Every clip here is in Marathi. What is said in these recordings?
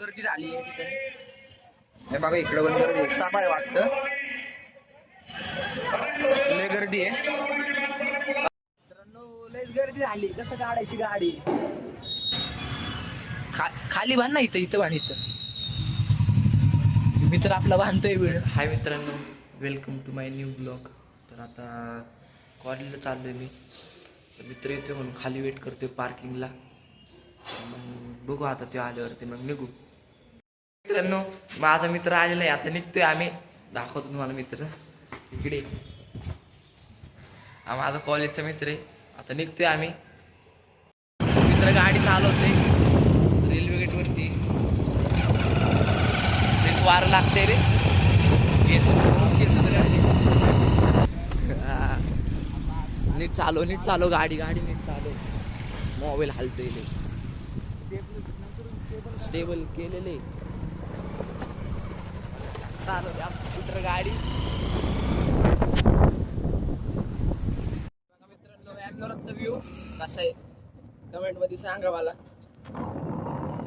गर्दी झाली आहे तिथे. हे बघा इकडं पण गर्दी आहे. आहे वाटतं. लय गर्दी आहे. लयच गर्दी झाली. कसं काढायची गाडी? खा खाली बांध ना इथं इथं बांध इथं. मित्र आपला बांधतोय वेळ. हाय मित्रांनो welcome to my new blog तर आता कॉलेजला चाललोय मी. तर मित्र येतोय म्हणून खाली वेट करतोय पार्किंगला मग बघू आता ते आल्यावरती मग निघू. मित्रांनो माझा मित्र आलेला आहे. आता निघतोय आम्ही. दाखवतो तुम्हाला मित्र. इकडे. हा माझा कॉलेजचा मित्र आहे. आता निघतोय आम्ही. मित्र गाडी चालवते रेल्वे गेटवरती तेच वार लागते रे. केस केस गाडी. नीट चालव नीट चालव गाडी. गाडी नीट चालव. मोबाईल हलतोय स्टेबल केलेले. चालव स्कूटर गाडी. बघा मित्रांनो ॲमनॉरचा व्ह्यू कसं आहे? कमेंटमध्ये सांगा मला.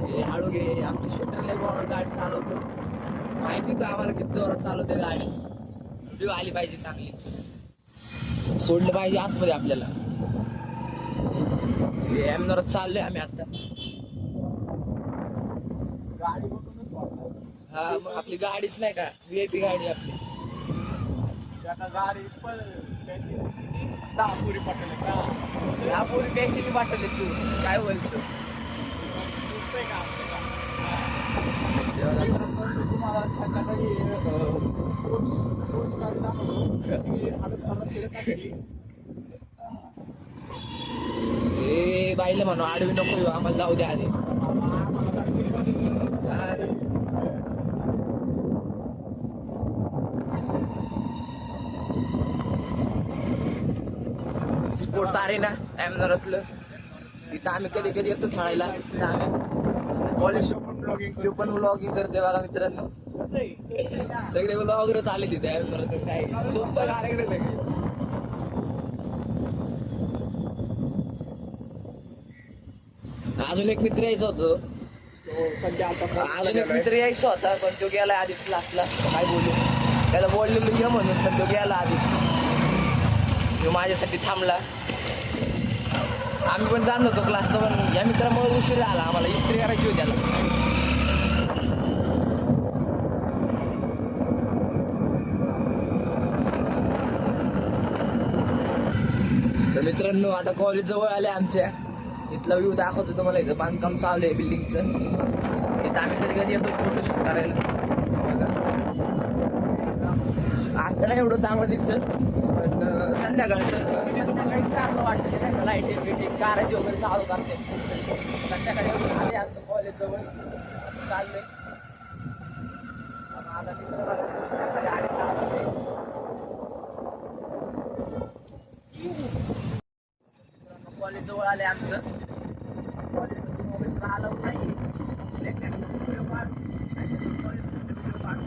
हे हळू घे आमची शूटर लय गाडी चालवतो. माहिती तर आम्हाला किती जोरात चालवते गाडी. व्ह्यू आली पाहिजे चांगली. सोडलं पाहिजे आतमध्ये आपल्याला. हे ॲमनॉरात चाललोय आम्ही आता. हा मग आपली गाडीच नाही का? व्ही गाडी आपली. या पोरी पैशाची वाटले तू. काय बोलतो? तुम्हाला संध्याकाळी ए बाईला म्हणू आडवी नको येऊ, आम्हाला जाऊ द्या आधी अरे. स्पोर्ट्स आहे ना तिथं आम्ही कधी कधी येतो खेळायला. तिथं आम्ही. कॉलेज ते पण व्लॉगिंग करते बघा मित्रांनो. सगळे व्लॉगरच आले तिथे अहमदनगरात काय सोपं कार्यक्रम आहे. अजून एक मित्र यायचा होतो. अजून एक मित्र यायचा होता पण तो गेला आधीच क्लासला काय बोलू? त्याला बोललेलो ये म्हणून पण तो गेला आधीच. तो माझ्यासाठी थांबला. आम्ही पण जाणलो होतो क्लासला पण या मित्रामुळे उशीर झाला. आम्हाला इस्त्री करायची होती त्याला. तर मित्रांनो आता कॉलेज जवळ आले आमच्या. इथला व्ह्यू दाखवतो तुम्हाला. इथं बांधकाम चालू आहे बिल्डिंगचं इथं आम्ही कधी कधी येतो फोटोशूट करायला. बघा. आता नाही एवढं चांगलं दिसत पण संध्याकाळचं. म्हणजे संध्याकाळी चांगलं वाटतं ते त्यांना लाईटिंग बिटिंग काराची वगैरे चालू करते. संध्याकाळी आले आमचं कॉलेज जवळ. चाललंय. आता मित्र बघा, कॉलेज जवळ आले आमचं कॉलेजमध्ये मोबाईल तर अलाउड नाही व्हिडिओ काढ कॉलेज व्हिडिओ काढ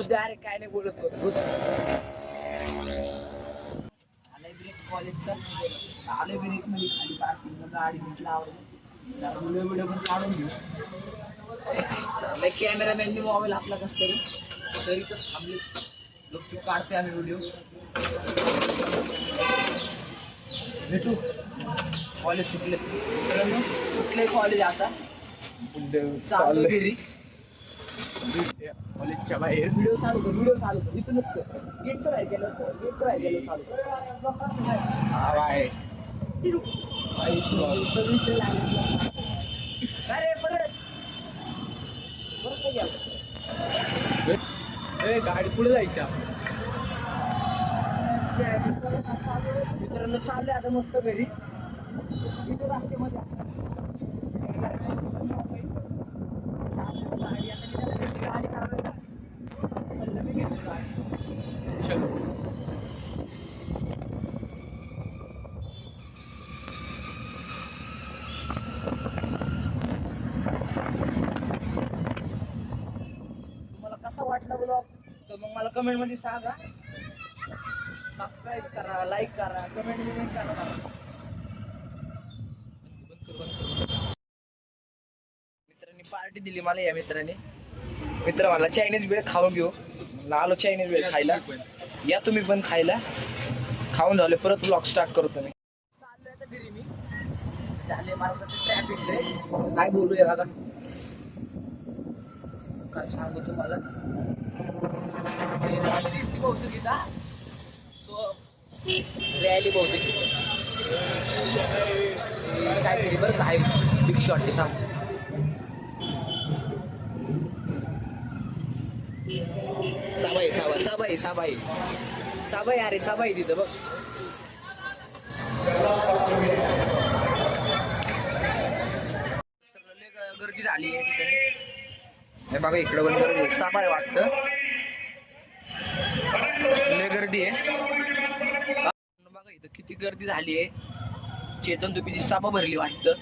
घुस डायरेक्ट काय नाही बोलत घुस आलाय ब्रेक कॉलेजचा आलोय ब्रेकमध्ये खाली पार्किंग गाडी लावली जरा व्हिडिओ व्हिडिओ पण काढून घेऊ. कॅमेरामॅननी मोबाईल आपला कस तरी सरीतच थांबले. गपचूप काढते आम्ही व्हिडिओ भेटू. कॉलेज सुटले. सुटले कॉलेज आता. चालू घरी. कॉलेजच्या बाहेर व्हिडिओ चालू कर व्हिडिओ चालू कर इथूनच कर गेटच्या बाहेर गेलो गेटच्या बाहेर गेलो चालू कर हा बाय अरे परत परत काय ए गाडी पुढे जायच्या मित्रांनो चालले आता मस्त घरी. इथे रस्त्यामध्ये आता मग मला कमेंटमध्ये सांगा. सबस्क्राईब करा लाईक करा कमेंट बिमेंट करा. मित्रांनी पार्टी दिली मला या मित्राने. मित्र मला चायनीज वेळ खाऊन घेऊ. आलो चायनीज वेळ खायला. या तुम्ही पण खायला. खाऊन झाले परत ब्लॉग स्टार्ट करतो तुम्ही. चाललोय आता घरी मी. झाले मला ट्रॅफिक काय बोलूया बघा. काय सांगू तुम्हाला? रॅली दिसते बहुतेक इथं सो रॅली बहुतेक हे काहीतरी बरं काय बिग शॉट ते थांब साबाई साबा साबाई साबाई. साबाई अरे साबाई तिथं बघ. गर्दी झाली. आहे हे बघा इकडं पण गर्दी आहे. साबाई वाटतं. लय गर्दी आहे. बघा इथं किती गर्दी झाली आहे. चेतन तुपीची सापा भरली वाटतं.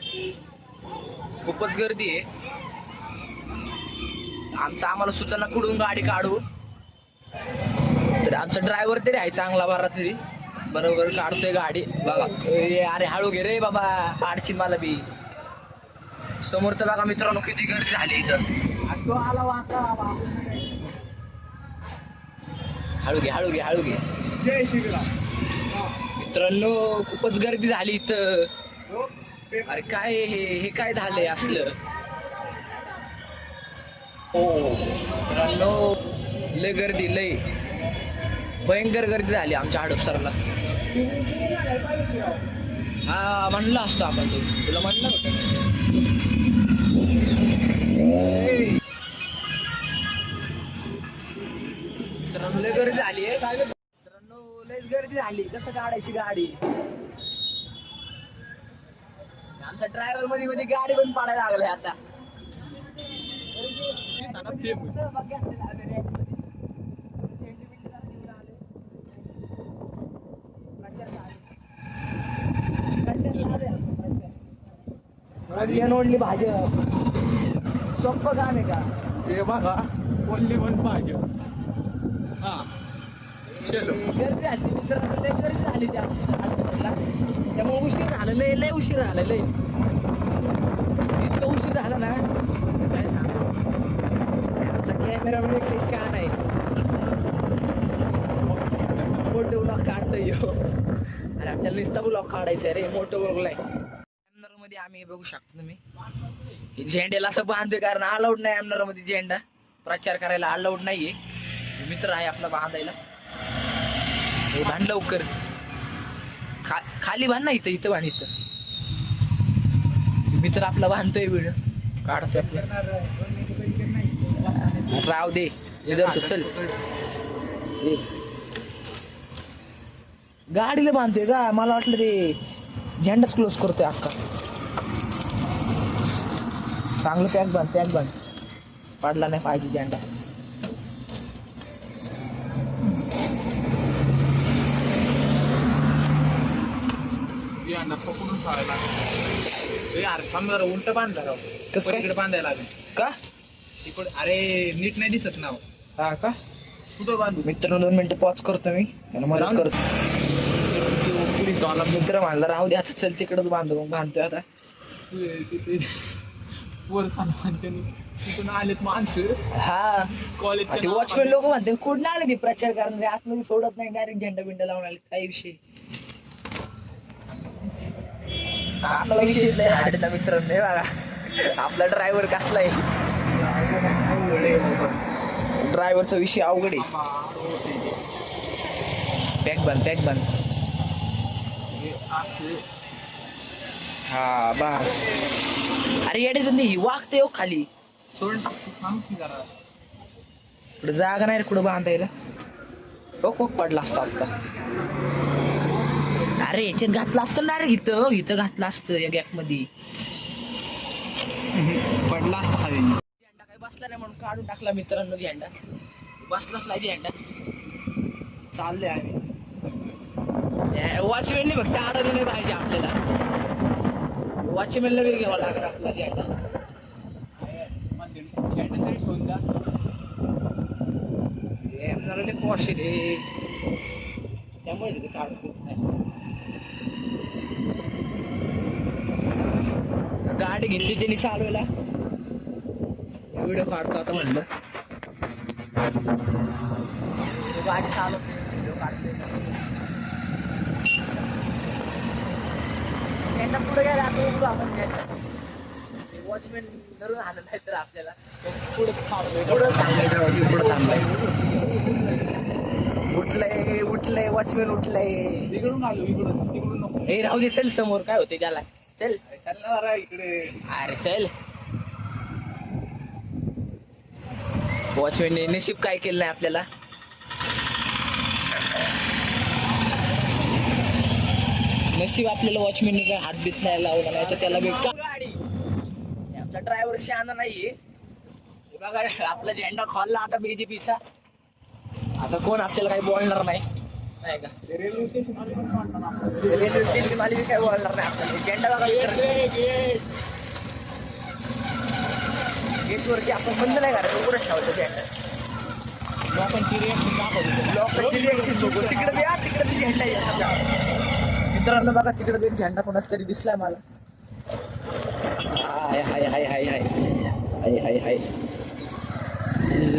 खूपच गर्दी आहे. आमचं आम्हाला सुचना कुठून गाडी काढू? तर आमचा ड्रायव्हर तरी आहे चांगला बरा तरी. बरोबर काढतोय गाडी. बघा. अरे हळू घे रे बाबा. पाडशील मला बी. समोर तर बघा मित्रांनो किती गर्दी झाली इथं. तो आला वाचा हळू घे हळू घे हळू घे जय मित्रांनो खूपच गर्दी झाली इथं. अरे काय हे हे काय झालंय असलं? हो मित्रांनो लय गर्दी लय. भयंकर गर्दी झाली आमच्या हडपसरला हा म्हणलं असतो आपण ते. तुला म्हणलं होतं. लय गर्दी झाली आहे. मित्रांनो लयच गर्दी झाली. कसं काढायची गाडी? आमचा ड्रायव्हरमध्ये मध्ये गाडी पण पाडायला लागलाय आता. ओढली भाजप. सोपं काम आहे का? हे बघा ओनली वन भाजप. हा. चलो. गर्दी झाली मित्रांनो लय गर्दी झाली त्या. त्यामुळे उशीर झालं लय लय उशीर झालं लय. इतकं उशीर झाला ना. काय सांगू? आमचा कॅमेरा म्हणजे काही शान आहे. मोठं ब्लॉग काढतोय ह्यो. अरे आपल्याला नुसता ब्लॉग काढायचा रे मोठं ब्लॉगला आहे. मध्ये आम्ही बघू शकतो तुम्ही. झेंड्याला तर बांधते कारण अलाउड नाही आमदारमध्ये झेंडा. प्रचार करायला अलाउड नाहीये. मित्र आहे आपला बांधायला. हे भांड लवकर. खा खाली बांध ना इथं इथं बांध इथं. मित्र आपला बांधतोय व्हिडिओ. काढतोय आपला. राव दे. इधर चल. गाडीला बांधतोय का मला वाटलं ते झेंडाच क्लोज करतोय अक्का. चांगलं पॅक बांध पॅक बांध. पडला नाही पाहिजे झेंडा. यांना पकडून ठेवायला ए अरे थांब जरा उलट बांधला राव. कसं काय? बांधायला लागेल. का? इकडे अरे नीट नाही दिसत हा का? कुठं बांधू? मित्रांनो दोन मिनिटं पॉज करतो मी. त्याला मदत राहून करतो. पोलीस वाला मित्र म्हणला राहू दे आता चल तिकडच बांधू. मग बांधतोय आता. तिथे वर सांगा तिथून आलेत माणसं. हा. कॉलेज ते वॉचमॅन लोक म्हणते कुठं आले ते प्रचार करणारे? आतमध्ये सोडत नाही डायरेक्ट झेंडा बिंडा लावून आले. काही विषय आपला विशेष नाही हाडला मित्रांनो बघा. आपला ड्रायव्हर कसला आहे? ड्रायव्हरचा विषय अवघड आहे. पॅक बंद पॅक बंद. हा बस. अरे येडे तुम्ही ही वागते हो खाली. सोडून कुठं जागा नाही रे कुठं बांधायला? टोक पडला असता आता. अरे याच्यात घातलं असतं ना रे इथं. इथं घातलं असतं या गॅपमध्ये पडला असता हवेने झेंडा काही बसला नाही म्हणून काढून टाकला मित्रांनो झेंडा. बसलाच नाही झेंडा. चाललोय आम्ही. वॉचमॅनने फक्त अडवलं नाही पाहिजे आपल्याला. वॉचमॅनला वेळ घ्यावा लागला आपला झेंडा. झेंडा तरी ठेवून द्या पॉश रे. त्यामुळे ते काढ होत नाही. गाडी घेतली त्यांनी चालवायला. व्हिडिओ काढतो आता म्हणलं. गाडी चालवतो व्हिडिओ काढते. पुढे गेला आता उघडू आपण वॉचमॅन धरून आणत नाही तर आपल्याला. पुढे पुढे थांबलाय. पुढे थांबलाय. उठलंय उठलंय वॉचमॅन उठलंय. इकडून आलो इकडून तिकडून नको. हे राहू दे चल समोर. काय होते त्याला? चल. चालणार आहे इकडे. अरे चल. वॉचमॅनने नशीब काय केलं नाही आपल्याला? नशीब आपल्याला वॉचमॅनने काय हात बीत नाही लावला नाही तर त्याला भेट गाडी. आमचा ड्रायव्हर शहाणा नाहीये. हे बघा आपला झेंडा खोलला आता बीजेपीचा आता कोण आपल्याला काही बोलणार नाही. नाही का? रेल्वे स्टेशन आले पण वाटतं ना. रेल्वे स्टेशन आली काही बोलणार नाही आपल्याला झेंडा बघा आपण बंद नाही करायचं उघडच ठेवायचं झेंडा लोकांची रिॲक्शन दाखवतो. लोकांची रिएक्शन बघू. तिकडे या, तिकडे बी झेंडा आता. मित्रांनो बघा तिकडे एक झेंडा कोणाच तरी दिसलाय मला. हाय हाय हाय हाय हाय. हाय हाय हाय.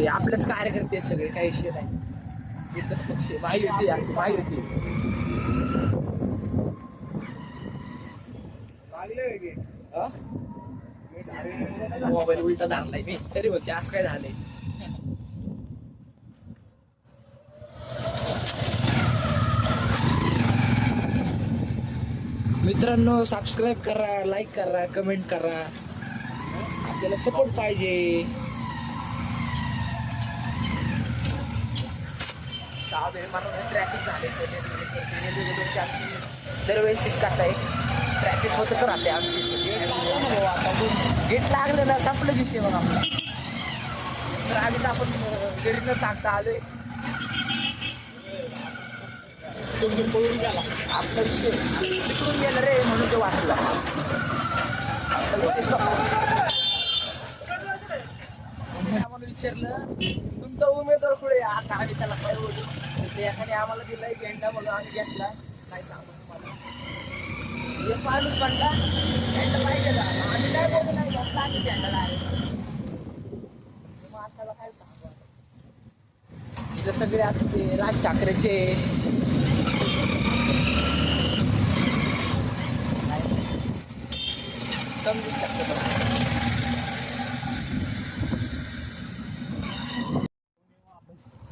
आपलेच कार्यकर्ते सगळे काही विषय नाही. एकच पक्ष महायुती महायुती मोबाईल उलटा दाखलाय मी तरी म्हणते असं काय झालंय मित्रांनो सबस्क्राईब करा लाईक करा कमेंट करा. आपल्याला सपोर्ट पाहिजे. ट्रॅफिक झाले दरवेळेसचीच कथा आहे ट्रॅफिक होतं तर राहते आमची. गेट लागलं ना संपलं विषय मग आपला. तर आधी तर आपण गेडीनं सांगता आलोय. तुम्ही पळून गेला. आपला विषय. तिकडून गेलं रे म्हणून तो वाचला. आपला विषय संपला. आम्हाला विचारलं तुमचा उमेदवार पुढे आता आम्ही त्याला काय बोलू? ते एखादी आम्हाला दिलाय झेंडा म्हणून आम्ही घेतला. काय सांगू तुम्हाला. हे माणूस म्हणला झेंडा पाहिजे आम्ही काय बोलू नाही घेतला आम्ही झेंडा आहे. मग काय सांगू इथं सगळे आता ते राज ठाकरेचे. समजू शकतो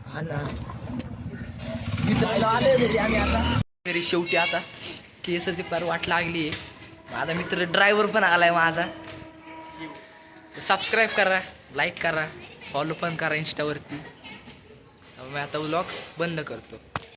हा ना मित्रांनो आले घरी आम्ही आता घरी शेवटी आता केसाची पार वाट लागली आहे. माझा मित्र ड्रायव्हर पण आलाय माझा. सबस्क्राईब करा लाईक करा फॉलो पण करा इंस्टावरती मी आता ब्लॉग बंद करतो.